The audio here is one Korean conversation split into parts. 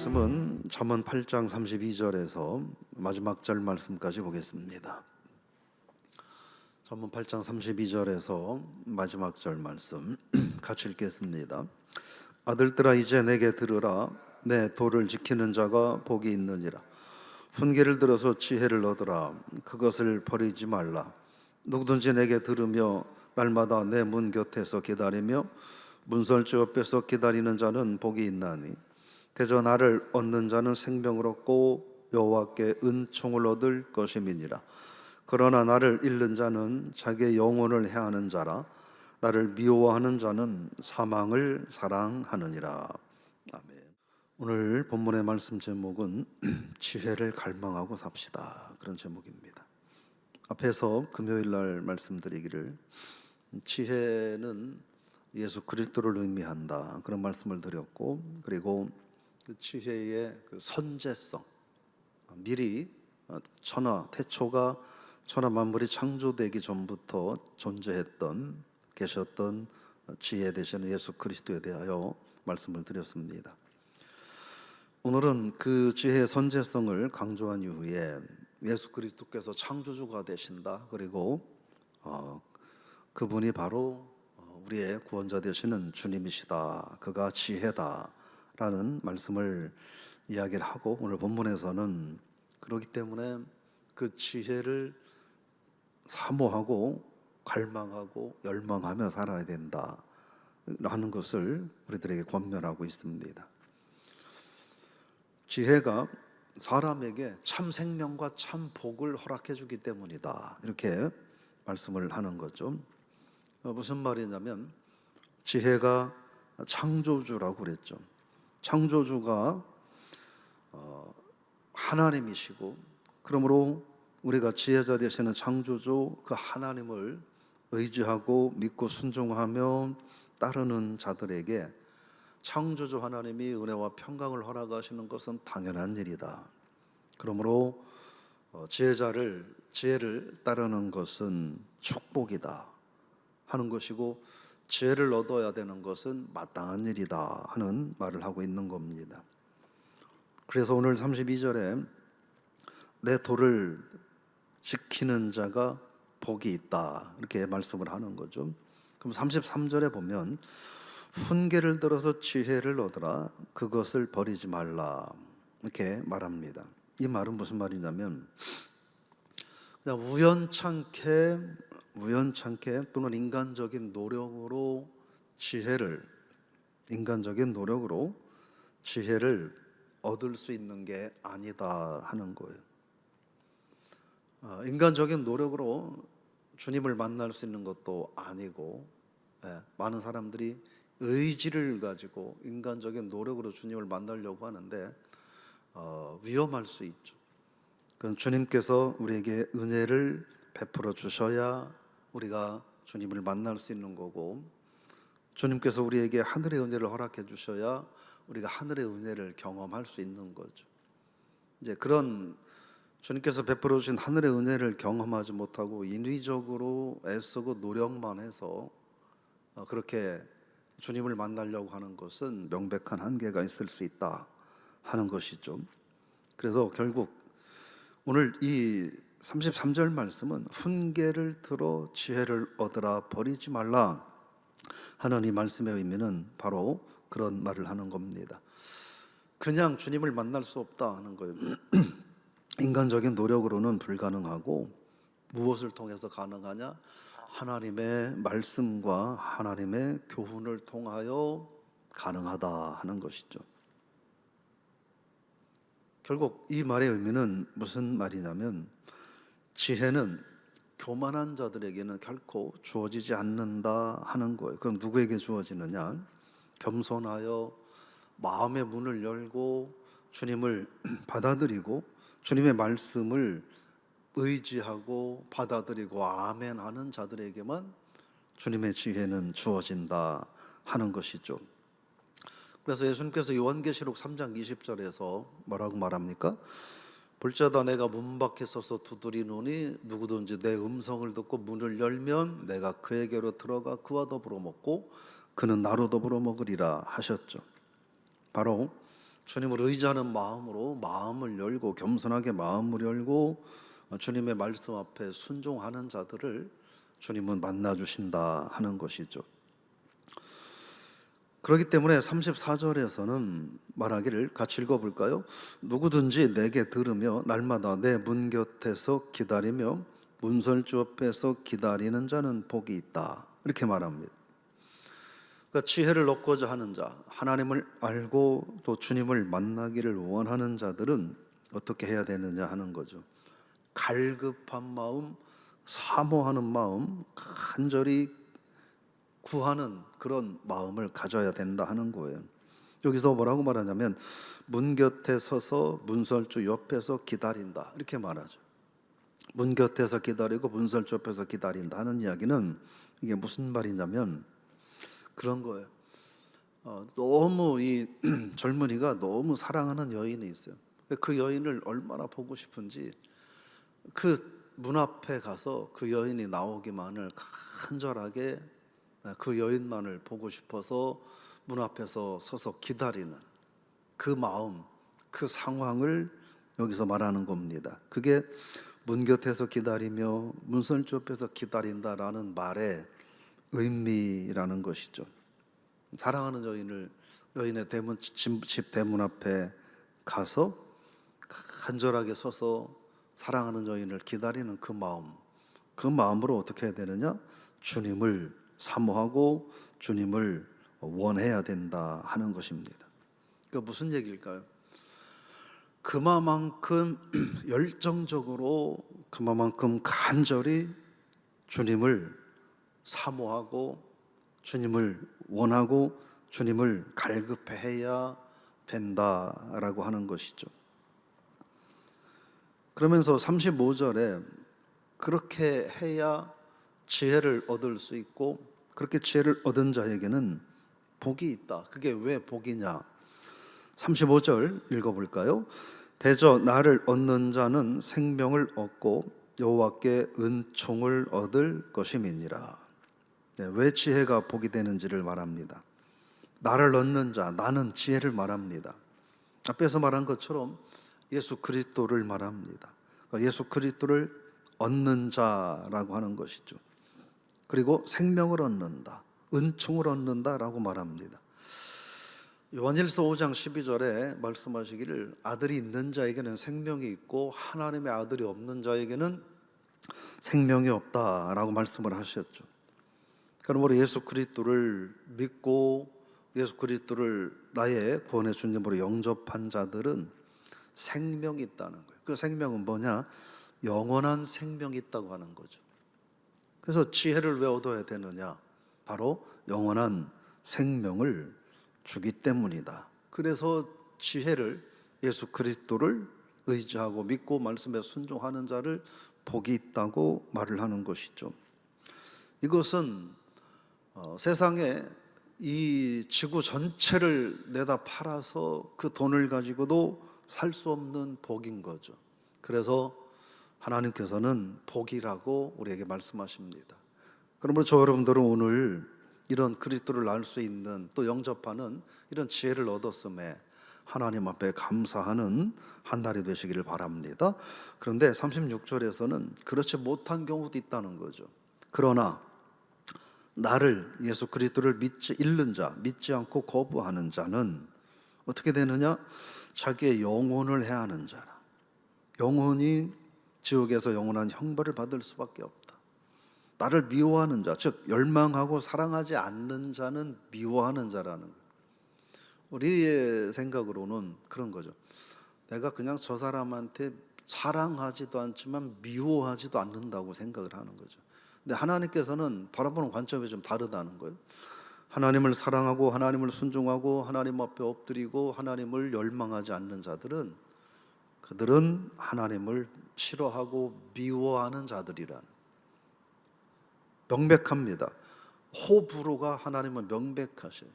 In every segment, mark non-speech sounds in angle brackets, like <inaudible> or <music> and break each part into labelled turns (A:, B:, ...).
A: 말씀은 잠언 8장 32절에서 마지막 절 말씀까지 보겠습니다. 잠언 8장 32절에서 마지막 절 말씀 <clears throat> 같이 읽겠습니다. 아들들아 이제 내게 들으라 내 도를 지키는 자가 복이 있느니라 훈계를 들어서 지혜를 얻으라 그것을 버리지 말라 누구든지 내게 들으며 날마다 내 문 곁에서 기다리며 문설주 옆에서 기다리는 자는 복이 있나니 대저 나를 얻는 자는 생명을 얻고 여호와께 은총을 얻을 것임이니라. 그러나 나를 잃는 자는 자기의 영혼을 해하는 자라. 나를 미워하는 자는 사망을 사랑하느니라. 아멘. 오늘 본문의 말씀 제목은 <clears throat> 지혜를 갈망하고 삽시다. 그런 제목입니다. 앞에서 금요일 날 말씀드리기를 지혜는 예수 그리스도를 의미한다. 그런 말씀을 드렸고 그리고 그 지혜의 그 선제성 미리 천하 태초가 천하 만물이 창조되기 전부터 존재했던 계셨던 지혜 되시는 예수 그리스도에 대하여 말씀을 드렸습니다. 오늘은 그 지혜의 선제성을 강조한 이후에 예수 그리스도께서 창조주가 되신다. 그리고 어, 그분이 바로 어, 우리의 구원자 되시는 주님이시다. 그가 지혜다 라는 말씀을 이야기를 하고 오늘 본문에서는 그렇기 때문에 그 지혜를 사모하고 갈망하고 열망하며 살아야 된다. 라는 것을 우리들에게 권면하고 있습니다. 지혜가 사람에게 참 생명과 참 복을 허락해 주기 때문이다. 이렇게 말씀을 하는 거죠. 어, 무슨 말이냐면 지혜가 창조주라고 그랬죠. 창조주가 어, 하나님이시고 그러므로 우리가 지혜자 되시는 창조주 그 하나님을 의지하고 믿고 순종하며 따르는 자들에게 창조주 하나님이 은혜와 평강을 허락하시는 것은 당연한 일이다. 그러므로 어, 지혜자를 지혜를 따르는 것은 축복이다 하는 것이고 지혜를 얻어야 되는 것은 마땅한 일이다 하는 말을 하고 있는 겁니다. 그래서 오늘 32절에 내 도를 지키는 자가 복이 있다 이렇게 말씀을 하는 거죠. 그럼 33절에 보면 훈계를 들어서 지혜를 얻으라 그것을 버리지 말라 이렇게 말합니다. 이 말은 무슨 말이냐면 우연찮게 우연찮게 또는 인간적인 노력으로 지혜를 인간적인 노력으로 지혜를 얻을 수 있는 게 아니다 하는 거예요. 어, 인간적인 노력으로 주님을 만날 수 있는 것도 아니고 예, 많은 사람들이 의지를 가지고 인간적인 노력으로 주님을 만나려고 하는데 어, 위험할 수 있죠. 그건 주님께서 우리에게 은혜를 베풀어 주셔야 우리가 주님을 만날 수 있는 거고 주님께서 우리에게 하늘의 은혜를 허락해 주셔야 우리가 하늘의 은혜를 경험할 수 있는 거죠. 이제 그런 주님께서 베풀어 주신 하늘의 은혜를 경험하지 못하고 인위적으로 애쓰고 노력만 해서 어, 그렇게 주님을 만나려고 하는 것은 명백한 한계가 있을 수 있다 하는 것이죠. 그래서 결국 오늘 이 33절 말씀은 훈계를 들어 지혜를 얻으라 버리지 말라 하는 이 말씀의 의미는 바로 그런 말을 하는 겁니다. 그냥 주님을 만날 수 없다 하는 거예요. <clears throat> 인간적인 노력으로는 불가능하고 무엇을 통해서 가능하냐? 하나님의 말씀과 하나님의 교훈을 통하여 가능하다 하는 것이죠. 결국 이 말의 의미는 무슨 말이냐면 지혜는 교만한 자들에게는 결코 주어지지 않는다 하는 거예요. 그럼 누구에게 주어지느냐? 겸손하여 마음의 문을 열고 주님을 <clears throat> 받아들이고 주님의 말씀을 의지하고 받아들이고 아멘 하는 자들에게만 주님의 지혜는 주어진다 하는 것이죠. 그래서 예수님께서 요한계시록 3장 20절에서 뭐라고 말합니까? 볼자다 내가 문 밖에 서서 두드리노니 누구든지 내 음성을 듣고 문을 열면 내가 그에게로 들어가 그와 더불어 먹고 그는 나로 더불어 먹으리라 하셨죠. 바로 주님을 의지하는 마음으로 마음을 열고 겸손하게 마음을 열고 어, 주님의 말씀 앞에 순종하는 자들을 주님은 만나 주신다 하는 것이죠. 그렇기 때문에 34절에서는 말하기를 같이 읽어 볼까요? 누구든지 내게 들으며 날마다 내 문 곁에서 기다리며 문설주 앞에서 기다리는 자는 복이 있다. 이렇게 말합니다. 그러니까 지혜를 얻고자 하는 자, 하나님을 알고 또 주님을 만나기를 원하는 자들은 어떻게 해야 되느냐 하는 거죠. 갈급한 마음, 사모하는 마음, 간절히 구하는 그런 마음을 가져야 된다 하는 거예요. 여기서 뭐라고 말하냐면 문 곁에 서서 문설주 옆에서 기다린다 이렇게 말하죠. 문 곁에서 기다리고 문설주 옆에서 기다린다 하는 이야기는 이게 무슨 말이냐면 그런 거예요. 어, 너무 이 <clears throat> 젊은이가 너무 사랑하는 여인이 있어요. 그 여인을 얼마나 보고 싶은지 그 문 앞에 가서 그 여인이 나오기만을 간절하게 그 여인만을 보고 싶어서 문 앞에서 서서 기다리는 그 마음, 그 상황을 여기서 말하는 겁니다. 그게 문 곁에서 기다리며 문설주 옆에서 기다린다라는 말의 의미라는 것이죠. 사랑하는 여인을 여인의 대문 집, 집 대문 앞에 가서 간절하게 서서 사랑하는 여인을 기다리는 그 마음, 그 마음으로 어떻게 해야 되느냐? 주님을 사모하고 주님을 원해야 된다 하는 것입니다. 그 무슨 얘기일까요? 그만큼 <clears throat> 열정적으로 그만큼 간절히 주님을 사모하고 주님을 원하고 주님을 갈급해야 된다라고 하는 것이죠. 그러면서 35절에 그렇게 해야 지혜를 얻을 수 있고 그렇게 지혜를 얻은 자에게는 복이 있다. 그게 왜 복이냐? 35절 읽어 볼까요? 대저 나를 얻는 자는 생명을 얻고 여호와께 은총을 얻을 것임이니라. 네, 왜 지혜가 복이 되는지를 말합니다. 나를 얻는 자, 나는 지혜를 말합니다. 앞에서 말한 것처럼 예수 그리스도를 말합니다. 그러니까 예수 그리스도를 얻는 자라고 하는 것이죠. 그리고 생명을 얻는다, 은총을 얻는다라고 말합니다. 요한일서 5장 12절에 말씀하시기를 아들이 있는 자에게는 생명이 있고 하나님의 아들이 없는 자에게는 생명이 없다라고 말씀을 하셨죠. 그러므로 예수 그리스도를 믿고 예수 그리스도를 나의 구원의 주님으로 영접한 자들은 생명이 있다는 거예요. 그 생명은 뭐냐? 영원한 생명이 있다고 하는 거죠. 그래서 지혜를 왜 얻어야 되느냐? 바로 영원한 생명을 주기 때문이다. 그래서 지혜를 예수 그리스도를 의지하고 믿고 말씀에 순종하는 자를 복이 있다고 말을 하는 것이죠. 이것은 어, 세상에 이 지구 전체를 내다 팔아서 그 돈을 가지고도 살 수 없는 복인 거죠. 그래서 하나님께서는 복이라고 우리에게 말씀하십니다. 그러므로 저 여러분들은 오늘 이런 그리스도를 알 수 있는 또 영접하는 이런 지혜를 얻었음에 하나님 앞에 감사하는 한 달이 되시기를 바랍니다. 그런데 36절에서는 그렇지 못한 경우도 있다는 거죠. 그러나 나를 예수 그리스도를 믿지 잃는 자, 믿지 않고 거부하는 자는 어떻게 되느냐? 자기의 영혼을 해하는 자라. 영혼이 지옥에서 영원한 형벌을 받을 수밖에 없다. 나를 미워하는 자, 즉 열망하고 사랑하지 않는 자는 미워하는 자라는 거. 우리의 생각으로는 그런 거죠. 내가 그냥 저 사람한테 사랑하지도 않지만 미워하지도 않는다고 생각을 하는 거죠. 근데 하나님께서는 바라보는 관점이 좀 다르다는 거예요. 하나님을 사랑하고 하나님을 순종하고 하나님 앞에 엎드리고 하나님을 열망하지 않는 자들은 그들은 하나님을 싫어하고 미워하는 자들이란 명백합니다. 호불호가 하나님은 명백하셔요.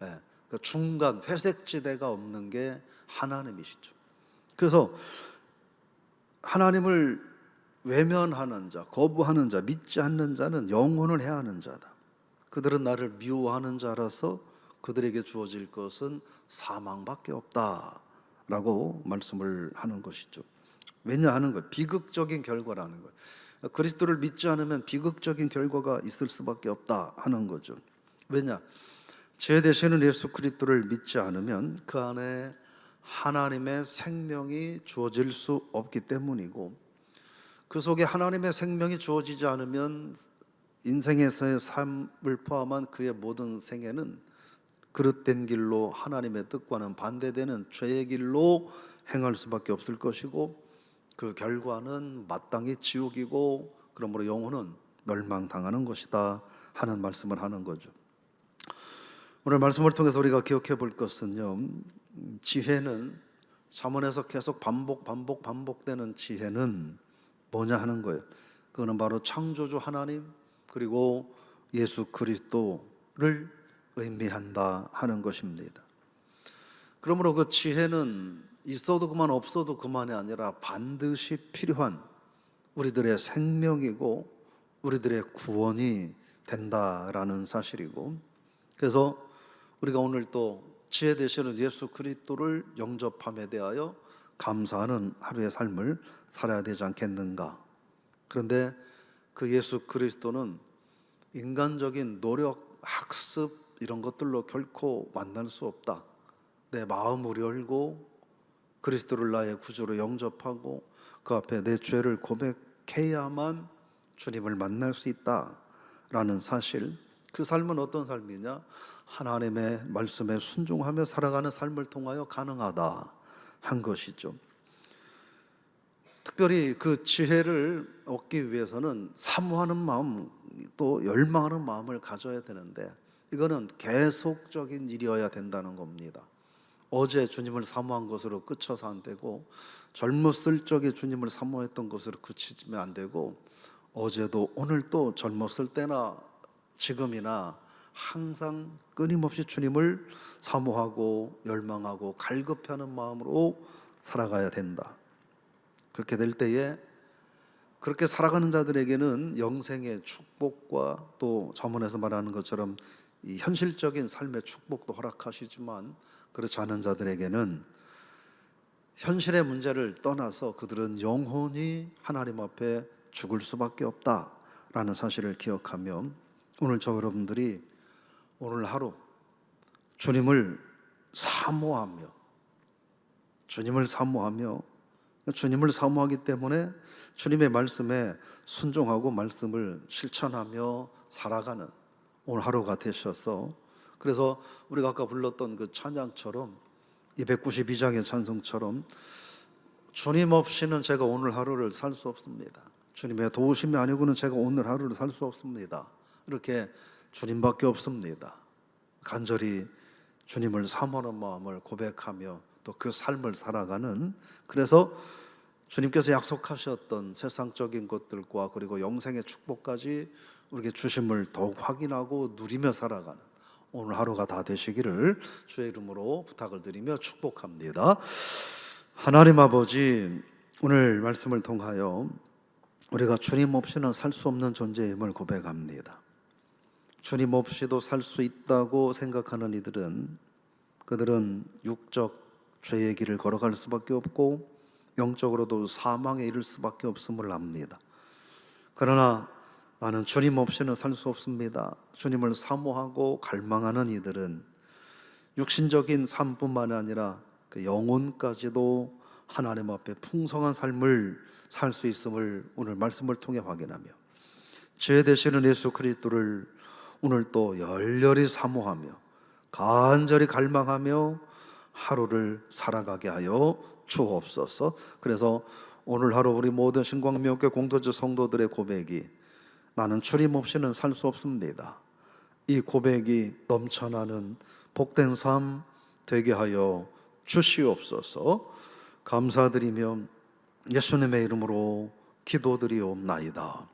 A: 네, 그 중간 회색지대가 없는 게 하나님이시죠. 그래서 하나님을 외면하는 자, 거부하는 자, 믿지 않는 자는 영혼을 해하는 자다. 그들은 나를 미워하는 자라서 그들에게 주어질 것은 사망밖에 없다라고 말씀을 하는 것이죠. 왜냐 하는 거 비극적인 결과라는 거예요. 그리스도를 믿지 않으면 비극적인 결과가 있을 수밖에 없다 하는 거죠. 왜냐? 죄 되시는 예수 그리스도를 믿지 않으면 그 안에 하나님의 생명이 주어질 수 없기 때문이고 그 속에 하나님의 생명이 주어지지 않으면 인생에서의 삶을 포함한 그의 모든 생애는 그릇된 길로 하나님의 뜻과는 반대되는 죄의 길로 행할 수밖에 없을 것이고 그 결과는 마땅히 지옥이고 그러므로 영혼은 멸망당하는 것이다 하는 말씀을 하는 거죠. 오늘 말씀을 통해서 우리가 기억해 볼 것은요. 음, 지혜는 잠언에서 계속 반복 반복 반복되는 지혜는 뭐냐 하는 거예요. 그거는 바로 창조주 하나님 그리고 예수 그리스도를 의미한다 하는 것입니다. 그러므로 그 지혜는 있어도 그만 없어도 그만이 아니라 반드시 필요한 우리들의 생명이고 우리들의 구원이 된다라는 사실이고 그래서 우리가 오늘 또 지혜 되시는 예수 그리스도를 영접함에 대하여 감사하는 하루의 삶을 살아야 되지 않겠는가? 그런데 그 예수 그리스도는 인간적인 노력, 학습 이런 것들로 결코 만날 수 없다. 내 마음을 열고 그리스도를 나의 구주로 영접하고 그 앞에 내 죄를 고백해야만 주님을 만날 수 있다라는 사실. 그 삶은 어떤 삶이냐? 하나님의 말씀에 순종하며 살아가는 삶을 통하여 가능하다 한 것이죠. 특별히 그 지혜를 얻기 위해서는 사모하는 마음 또 열망하는 마음을 가져야 되는데 이거는 계속적인 일이어야 된다는 겁니다. 어제 주님을 사모한 것으로 끝쳐서 안 되고 젊었을 적에 주님을 사모했던 것으로 그치면 안 되고 어제도 오늘도 젊었을 때나 지금이나 항상 끊임없이 주님을 사모하고 열망하고 갈급해하는 마음으로 살아가야 된다. 그렇게 될 때에 그렇게 살아가는 자들에게는 영생의 축복과 또 자문에서 말하는 것처럼 이 현실적인 삶의 축복도 허락하시지만 그렇지 않은 자들에게는 현실의 문제를 떠나서 그들은 영혼이 하나님 앞에 죽을 수밖에 없다라는 사실을 기억하며 오늘 저 여러분들이 오늘 하루 주님을 사모하며 주님을 사모하며 주님을 사모하기 때문에 주님의 말씀에 순종하고 말씀을 실천하며 살아가는 오늘 하루가 되셔서 그래서 우리가 아까 불렀던 그 찬양처럼 292장의 찬송처럼 주님 없이는 제가 오늘 하루를 살 수 없습니다. 주님의 도우심이 아니고는 제가 오늘 하루를 살 수 없습니다. 이렇게 주님밖에 없습니다. 간절히 주님을 사모하는 마음을 고백하며 또 그 삶을 살아가는 그래서 주님께서 약속하셨던 세상적인 것들과 그리고 영생의 축복까지 우리에게 주심을 더욱 확인하고 누리며 살아가는 오늘 하루가 다 되시기를 주의 이름으로 부탁을 드리며 축복합니다. 하나님 아버지 오늘 말씀을 통하여 우리가 주님 없이는 살 수 없는 존재임을 고백합니다. 주님 없이도 살 수 있다고 생각하는 이들은 그들은 육적 죄의 길을 걸어갈 수밖에 없고 영적으로도 사망에 이를 수밖에 없음을 압니다. 그러나 나는 주님 없이는 살 수 없습니다. 주님을 사모하고 갈망하는 이들은 육신적인 삶뿐만 아니라 그 영혼까지도 하나님 앞에 풍성한 삶을 살 수 있음을 오늘 말씀을 통해 확인하며 죄 되시는 예수 그리스도를 오늘 또 열렬히 사모하며 간절히 갈망하며 하루를 살아가게 하여 주옵소서. 그래서 오늘 하루 우리 모든 신광명교 공동체 성도들의 고백이 나는 주님 없이는 살 수 없습니다. 이 고백이 넘쳐나는 복된 삶 되게 하여 주시옵소서. 감사드리며 예수님의 이름으로 기도드리옵나이다.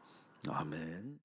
A: 아멘.